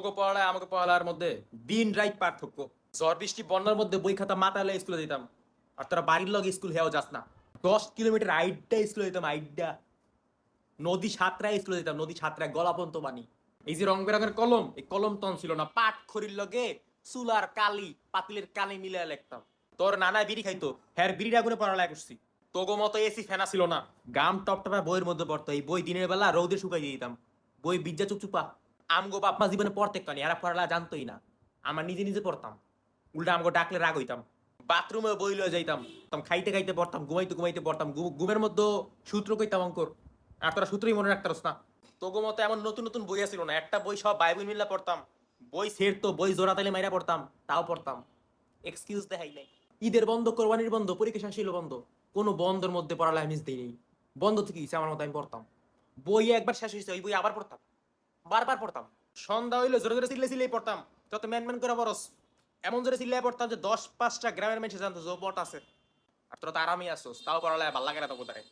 তোকে পড়ায় আমাকে পড়ালার মধ্যে দিন রাইট পার্থক্য। ঝড় বৃষ্টি, বন্যার মধ্যে বই খাতা মাথালে স্কুলে দিতাম আর তোরা বাড়ির লগে স্কুল হেও যাস না। দশ কিলোমিটার আইডটা স্কুলে দিতাম আইডটা নদী সাঁতরায় স্কুলে দিতাম নদী সাঁতরায় গলাপন্ত বানি এই যে রং বেরঙের কলম, এই কলম তন ছিল না পাট খড়ির লগে চুলার কালি, পাতিলের কালি মিলে লিখতাম। তোর নানা বিড়ি খাইতো, হ্যার বিড়ি আগুনে পড়ালেখা করছি। তোগো মতো এসি ফেনা ছিল না। গাম টপ টপা বইয়ের মধ্যে পড়তো, এই বই দিনের বেলা রৌদে শুকাই দিয়ে দিতাম বই বিদ্যা চুপচুপা আমগো বাপ মা জীবনে পড়তে কানি এরা পড়ালা জানতোই না। আমার নিজে নিজে পড়তাম। উল্টা আমগো ডাকলে রাগ হইতাম। বাথরুমে বই লয়ে যাইতাম। খাইতে খাইতে পড়তাম, ঘুমাইতে ঘুমাইতে পড়তাম। ঘুমের মধ্যে সূত্র কইতাম অঙ্কর। আর তোরা সূত্রই মনে রাখতারস না। তোগো মতো এমন নতুন নতুন বই আসছিল না। একটা বই সব বাইবেল মিল্লা পড়তাম। বই সেরতো বই জোড়া তালে মাইরা পড়তাম, তাও পড়তাম। এক্সকিউজ দেখাই নাই। ঈদের বন্ধ, কোরবানির বন্ধ, পরীক্ষা শেষ বন্ধ। কোনো বন্ধের মধ্যে পড়ালে মিস দিই নেই। বন্ধ থেকে আমার মতো আমি পড়তাম। বই একবার শেষ হয়েছে ওই বই আবার পড়তাম। বারবার পড়তাম। সন্ধ্যা হইলে, জোরে জোরে চিল্লে চিল্লেই পড়তাম। যত ম্যান ম্যান করে বরস, এমন জোরে চিল্লাই পড়তাম যে দশ পাঁচটা গ্রামের মানুষ জানতো যে আছে। আর তোরা তো আরামই আসছোস তাও পড়ালে ভালো লাগে না তো কোথায়?